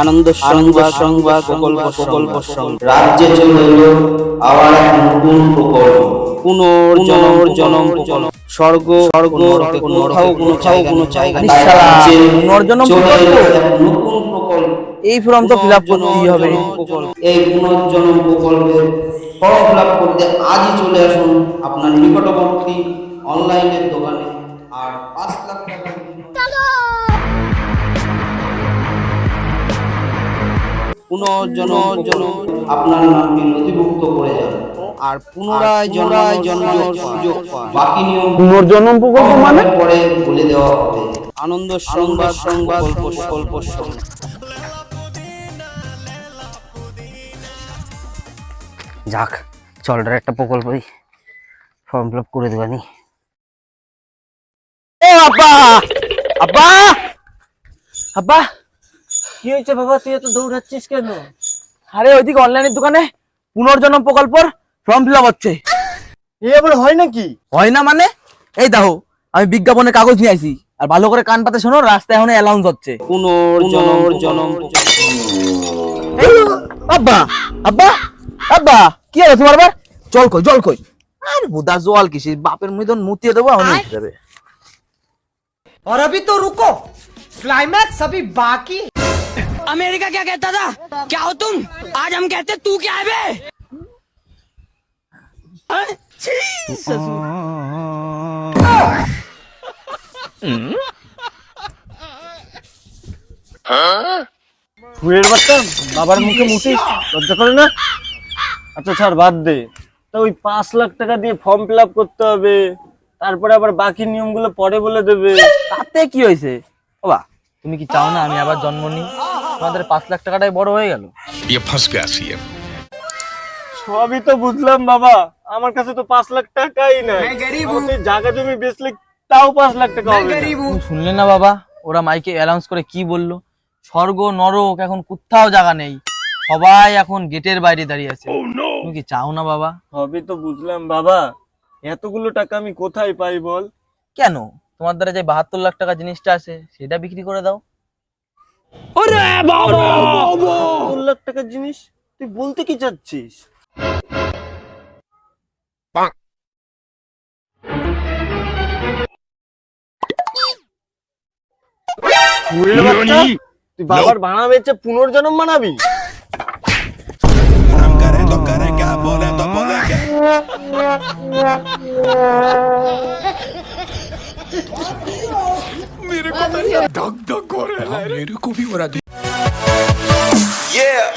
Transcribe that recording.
আনন্দ সংবাদ সংবাদ প্রকল্প প্রকল্প রাজ্যে চলে এলো আবার এক নতুন প্রকল্প। পুনর্জনম জনম প্রকল্প। স্বর্গ স্বর্গ কোথাও কোনো কোথাও কোনো জায়গা পুনর্জনম? নতুন প্রকল্প। এই ফর্ম তো ফিল আপ করতেই হবে। এই পুনর্জনন প্রকল্পে ফর্ম ফিল আপ করতে আজই চলে আসুন আপনার নিকটবর্তী অনলাইনের দোকানে। আর পাঁচ লাখ টাকা! পুনর্জনন আপনার নামটি নথিভুক্ত করে যাবে। আর পুনরায় জন্মায় জন্মানোর সুযোগ পান বাকি নিয়ম পুনর্জন্ম প্রকল্প মানে? পরে বলে দেওয়া হবে। আনন্দ সংবাদ সংবাদ যাক চল একটা প্রকল্পই ফর্ম ফিল আপ করে দেবানি ও আব্বা! আব্বা! আব্বা! কি হয়েছে বাবা? তুই এত দৌড়াচ্ছিস কেন? আরে ওইদিকে অনলাইনের দোকানে পুনর্জন্ম প্রকল্পর ফর্ম ফিল আপ হচ্ছে। এ আবার হয় নাকি? হয় না মানে? এই দেখো আমি বিজ্ঞাপনের কাগজ নিয়ে আইছি আর ভালো করে কান পাতে শোনো রাস্তায় এখন অ্যালাউন্স হচ্ছে। পুনর্জনম এই, আব্বা! আব্বা! আব্বা! কি হলো তোমার আবার? জল কই জল কই? আরে বুদা জল কিসে বাপের মতন মুতিয়ে দেবো যাবে। और अभी तो रुको क्लाइमैक्स अभी बाकी है। अमेरिका क्या कहता था क्या हो तुम आज हम कहते तू क्या है बे हाँ? छी, ससुर। ফুলের বাচ্চা বাবার মুখে মুঠিস লজ্জা করে না আচ্ছা ছাড় বাদ দে তা ওই পাঁচ লাখ টাকা দিয়ে ফর্ম ফিল আপ করতে হবে তারপরে আবার বাকি নিয়মগুলো পরে বলে দেবে। তাতে কি হয়েছে? বাবা তুমি কি চাও না আমি আবার জন্ম নিই? তোমাদের পাঁচ লাখ টাকাটাই বড় হয়ে গেল। সবই তো বুঝলাম বাবা আমার কাছে তো পাঁচ লাখ টাকাই নাই। জায়গা জমি বেচলে তাও পাঁচ লাখ টাকা হবে শুনলে না বাবা ওরা মাইকে অ্যালাউন্স করে কি বলল? স্বর্গ নরক এখন কোথাও জায়গা নেই। সবাই এখন গেটের বাইরে দাঁড়িয়ে আছে। তুমি কি চাও না বাবা? সবই তো বুঝলাম বাবা। এতগুলো টাকা আমি কোথায় পাই বল কেন তোমার দ্বারা যে বাহাত্তর লাখ টাকা জিনিসটা আছে সেটা বিক্রি করে দাও বাহাত্তর লাখ টাকার জিনিস তুই বলতে কি চাচ্ছিস তুই বাবার ভাড়া বেচে পুনর্জন্ম মানাবি मेरे को भी हो रहा है Yeah.